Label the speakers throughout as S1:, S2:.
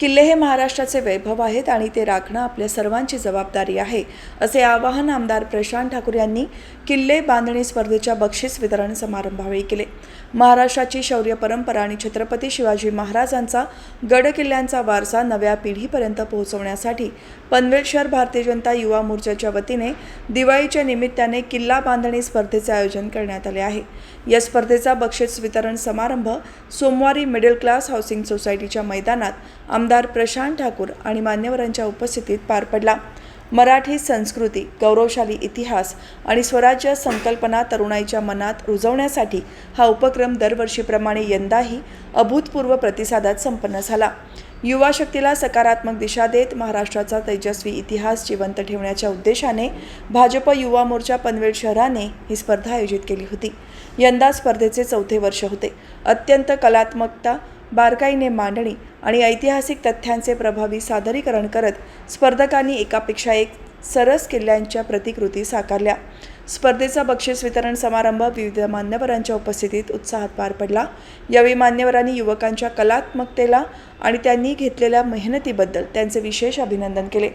S1: किल्ले हे महाराष्ट्राचे वैभव आहेत आणि ते राखणं आपल्या सर्वांची जबाबदारी आहे असे आवाहन आमदार प्रशांत ठाकूर यांनी किल्ले बांधणी स्पर्धेच्या बक्षीस वितरण समारंभावेळी केले. महाराष्ट्राची शौर्य परंपरा आणि छत्रपती शिवाजी महाराजांचा गड किल्ल्यांचा वारसा नव्या पिढीपर्यंत पोहोचवण्यासाठी पनवेल शहर भारतीय जनता युवा मोर्चाच्या वतीने दिवाळीच्या निमित्ताने किल्ला बांधणी स्पर्धेचे आयोजन करण्यात आले आहे. या स्पर्धेचा बक्षीस वितरण समारंभ सोमवारी मिडल क्लास हाऊसिंग सोसायटीच्या मैदानात आमदार प्रशांत ठाकूर आणि मान्यवरांच्या उपस्थितीत पार पडला. मराठी संस्कृती गौरवशाली इतिहास आणि स्वराज्य संकल्पना तरुणाईच्या मनात रुजवण्यासाठी हा उपक्रम दरवर्षीप्रमाणे यंदाही अभूतपूर्व प्रतिसादात संपन्न झाला. युवा शक्तीला सकारात्मक दिशा देत महाराष्ट्राचा तेजस्वी इतिहास जिवंत ठेवण्याच्या उद्देशाने भाजप युवा मोर्चा पनवेल शहराने ही स्पर्धा आयोजित केली होती. यंदा स्पर्धेचे चौथे वर्ष होते. अत्यंत कलात्मकता बारकाईने मांडणी आणि ऐतिहासिक तथ्यांचे प्रभावी सादरीकरण करत स्पर्धकांनी एकापेक्षा एक सरस किल्ल्यांच्या प्रतिकृती साकारल्या. स्पर्धेचा बक्षीस वितरण समारंभ विविध मान्यवरांच्या उपस्थितीत उत्साहात पार पडला. यावेळी मान्यवरांनी युवकांच्या कलात्मकतेला आणि त्यांनी घेतलेल्या मेहनतीबद्दल त्यांचे विशेष अभिनंदन केले.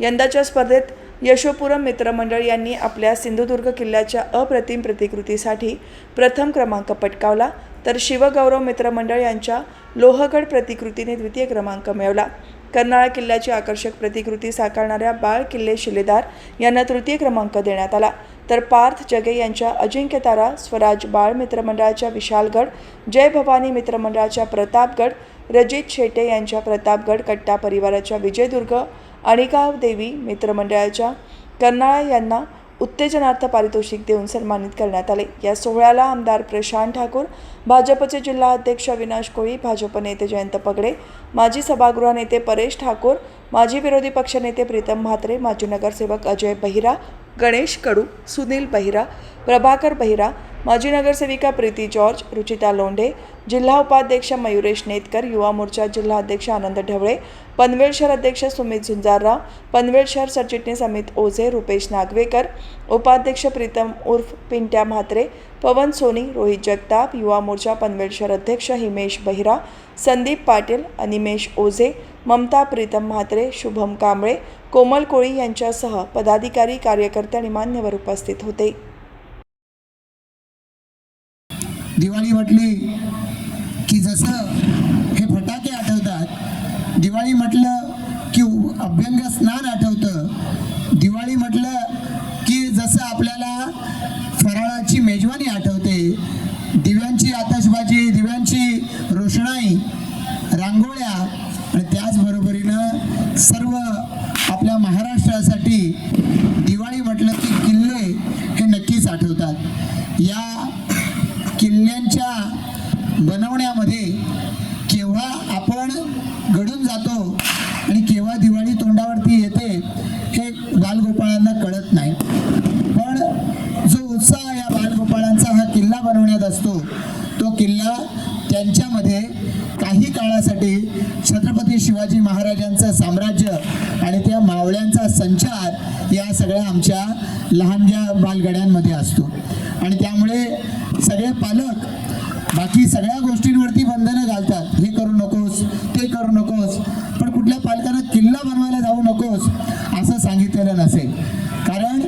S1: यंदाच्या स्पर्धेत यशोपुरम मित्रमंडळ यांनी आपल्या सिंधुदुर्ग किल्ल्याच्या अप्रतिम प्रतिकृतीसाठी प्रथम क्रमांक पटकावला. तर शिवगौरव मित्रमंडळ यांच्या लोहगड प्रतिकृतीने द्वितीय क्रमांक मिळवला. कर्नाळा किल्ल्याची आकर्षक प्रतिकृती साकारणाऱ्या बाळ किल्ले शिलेदार यांना तृतीय क्रमांक देण्यात आला. तर पार्थ जगे यांच्या अजिंक्यतारा स्वराज बाळ मित्रमंडळाच्या विशालगड जय भवानी मित्रमंडळाच्या प्रतापगड रजित शेटे यांच्या प्रतापगड कट्टा परिवाराच्या विजयदुर्ग अणिगाव देवी मित्रमंडळाच्या कर्नाळा यांना उत्तेजनार्थ पारितोषिक देऊन सन्मानित करण्यात आले. या सोहळ्याला आमदार प्रशांत ठाकूर भाजपचे जिल्हा अध्यक्ष अविनाश कोळी भाजप नेते जयंत पगडे माजी सभागृह नेते परेश ठाकूर माजी विरोधी पक्षनेते प्रीतम म्हात्रे माजी नगरसेवक अजय बहिरा गणेश कडू सुनील बहिरा प्रभाकर बहिरा माजी नगरसेविका प्रीती जॉर्ज रुचिता लोंढे जिल्हा उपाध्यक्ष मयुरेश नेतकर युवा मोर्चा जिल्हा अध्यक्ष आनंद ढवळे पनवेल शहर अध्यक्ष सुमित झुंजारराव पनवेल शहर सरचिटणीस अमित ओझे रुपेश नागवेकर उपाध्यक्ष प्रीतम उर्फ पिंट्या म्हात्रे पवन सोनी रोहित जगताप युवा मोर्चा पनवेल शहर अध्यक्ष हिमेश बहिरा संदीप पाटील अनिमेश ओझे ममता प्रीतम म्हात्रे शुभम कांबळे कोमल कोळी यांच्यासह पदाधिकारी कार्यकर्ते आणि मान्यवर उपस्थित होते.
S2: दिवाळी म्हटली की जसं हे फटाके आठवतात दिवाळी म्हटलं की अभ्यंग स्नान आठवतं दिवाळी म्हटलं की जसं आपल्याला फराळाची मेजवानी आठवते दिव्यांची आतषबाजी दिव्यांची रोषणाई रांगोळ्या आणि त्याचबरोबरीनं सर्व आपल्या महाराष्ट्रासाठी दिवाळी म्हटलं की किल्ले हे नक्कीच आठवतात. या किल्ल्यांची बनवण्यामध्ये केव्हा आपण घडून जातो आणि केव्हा दिवाळी तोंडावरती येते हे बालगोपाळांना कळत नाही. पण जो उत्साह या बालगोपाळांचा हा किल्ला बनवण्यात असतो तो किल्ला त्यांच्यामध्ये काही काळासाठी छत्रपती शिवाजी महाराजांचं साम्राज्य आणि त्या मावळ्यांचा संचार या सगळ्या आमच्या लहानग्या बालगड्यांमध्ये असतो. आणि त्यामुळे सगळे पालक बाकी सगळ्या बंधनं घालतात. हे करू नकोस ते करू नकोस पण कुठल्या पालकांना किल्ला बनवायला जाऊ नकोस असं सांगितलेलं नसेल. कारण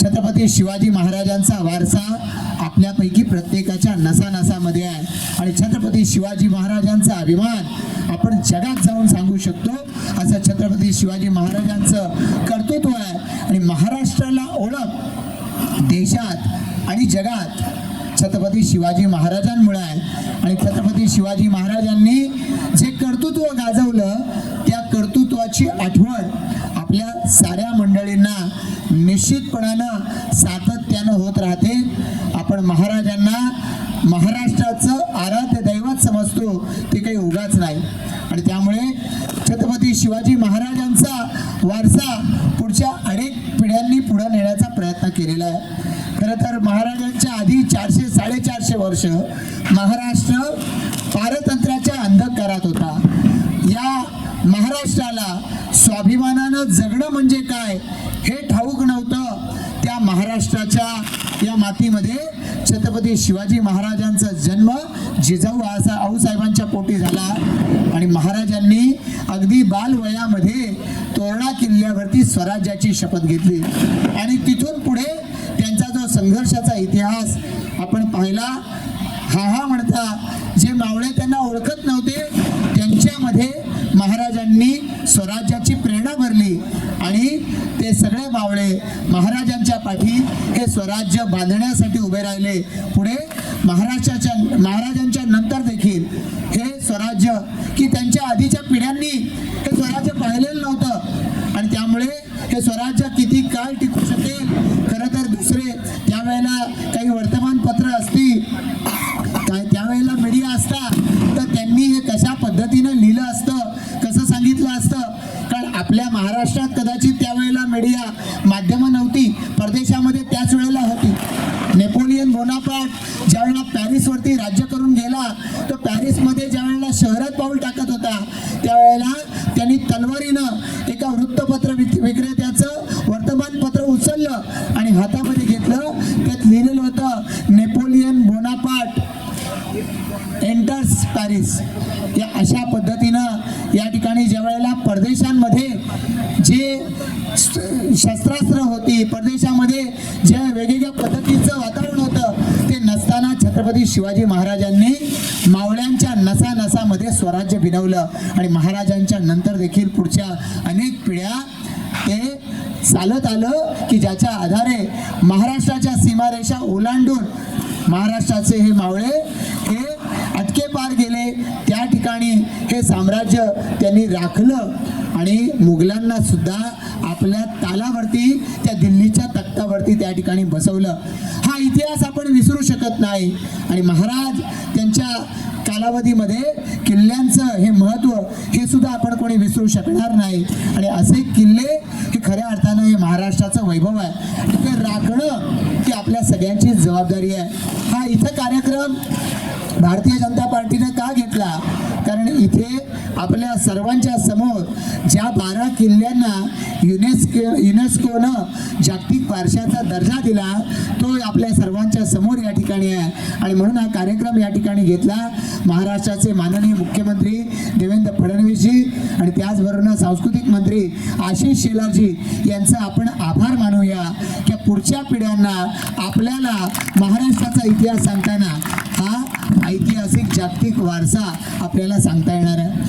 S2: छत्रपती शिवाजी महाराजांचा वारसा आपल्यापैकी प्रत्येकाच्या नसानसामध्ये आहे. आणि छत्रपती शिवाजी महाराजांचा अभिमान आपण जगात जाऊन सांगू शकतो असं छत्रपती शिवाजी महाराजांचं कर्तृत्व आहे. आणि महाराष्ट्राला ओळख देशात आणि जगात छत्रपती शिवाजी महाराजांमुळे आहे. आणि छत्रपती शिवाजी महाराजांनी जे कर्तृत्व गाजवलं त्या कर्तृत्वाची आठवण आपल्या साऱ्या मंडळींना निश्चितपणानं सातत्यानं होत राहते. आपण महाराजांना महाराष्ट्राचं आराध्य दैवत समजतो ते काही उगाच नाही. आणि त्यामुळे छत्रपती शिवाजी महाराजांचा वारसा पुढच्या अनेक पिढ्यांनी पुढे नेण्याचा प्रयत्न केलेला आहे. खरं तर महाराजांच्या आधी चारशे साडेचारशे वर्ष महाराष्ट्र पारतंत्र्याच्या अंधकारात होता. या महाराष्ट्राला स्वाभिमानानं जगणं म्हणजे काय हे ठाऊक नव्हतं. त्या महाराष्ट्राच्या या मातीमध्ये छत्रपती शिवाजी महाराजांचा जन्म जिजाऊ आसा आऊसाहेबांच्या पोटी झाला. आणि महाराजांनी अगदी बालवयामध्ये तोरणा किल्ल्यावरती स्वराज्याची शपथ घेतली. आणि तिथून पुढे त्यांचा जो संघर्षाचा इतिहास आपण पाहिला हा हा म्हणता जे मावळे त्यांना ओळखत नव्हते त्यांच्यामध्ये महाराजांनी स्वराज्याची प्रेरणा भरली. आणि ते सगळे मावळे महाराजांच्या पाठी हे स्वराज्य बांधण्यासाठी उभे राहिले. पुढे महाराष्ट्राच्या महाराजांच्या नंतर देखील स्वराज्य की त्यांच्या आधीच्या पिढ्यांनी हे स्वराज्य पाहिलेलं नव्हतं. आणि त्यामुळे हे स्वराज्य किती काळ टिकू शकेल खरं तर दुसरे त्यावेळेला काही वर्तमानपत्र असतील काय त्यावेळेला मीडिया असता तर त्यांनी हे कशा पद्धतीनं लिहिलं असतं कसं सांगितलं असतं? कारण आपल्या महाराष्ट्रात कदाचित त्यावेळेला मीडिया माध्यमं नव्हती परदेशामध्ये त्याच वेळेला होती. नेपोलियन बोनापार्ट ज्यावेळेला पॅरिसवरती राज्य करून गेला तो पॅरिसमध्ये ज्यावेळेला शहरात पाऊल टाकत होता त्यावेळेला त्यांनी तलवारीनं एका वृत्तपत्र विक- विक्रेत्याचं वर्तमानपत्र उचललं आणि हातामध्ये घेतलं. त्यात लिहिलेलं होतं नेपोलियन बोनापार्ट एंटर्स पॅरिस. या अशा पद्धतीनं या ठिकाणी ज्या वेळेला परदेशांमध्ये जे शस्त्रास्त्र होती परदेशामध्ये ज्या वेगवेगळ्या पद्धतीचं वातावरण होतं ते नसताना छत्रपती शिवाजी महाराजांनी मावळ्यांच्या नसा नसामध्ये स्वराज्य भिनवलं आणि महाराजांच्या नंतर देखील पुढच्या चालत आलं की ज्याच्या आधारे महाराष्ट्राच्या सीमारेषा ओलांडून महाराष्ट्राचे हे मावळे हे अटके पार गेले. त्या ठिकाणी हे साम्राज्य त्यांनी राखलं आणि मुघलांना सुद्धा आपल्या तालावरती त्या दिल्लीच्या तख्तावरती त्या ठिकाणी बसवलं. हा इतिहास आपण विसरू शकत नाही. आणि महाराज त्यांच्या कालावधीमध्ये किल्ल्यांचं हे महत्त्व हे सुद्धा आपण कोणी विसरू शकणार नाही. आणि असे किल्ले हे खऱ्या अर्थानं हे महाराष्ट्राचं वैभव आहे. ते राखणं ही आपल्या सगळ्यांची जबाबदारी आहे. हा इथं कार्यक्रम भारतीय जनता पार्टीने का घेतला? कारण इथे आपल्या सर्वांच्या समोर ज्या बारा किल्ल्यांना युनेस्को युनेस्कोनं जागतिक वारशाचा दर्जा दिला तो आपल्या सर्वांच्या समोर या ठिकाणी आहे. आणि म्हणून हा कार्यक्रम या ठिकाणी घेतला. महाराष्ट्राचे माननीय मुख्यमंत्री देवेंद्र फडणवीसजी आणि त्याचबरोबर सांस्कृतिक मंत्री आशिष शेलारजी यांचा आपण आभार मानूया. की पुढच्या पिढ्यांना आपल्याला महाराष्ट्राचा इतिहास सांगताना हा ऐतिहासिक जागतिक वारसा आपल्याला सांगता येणार आहे.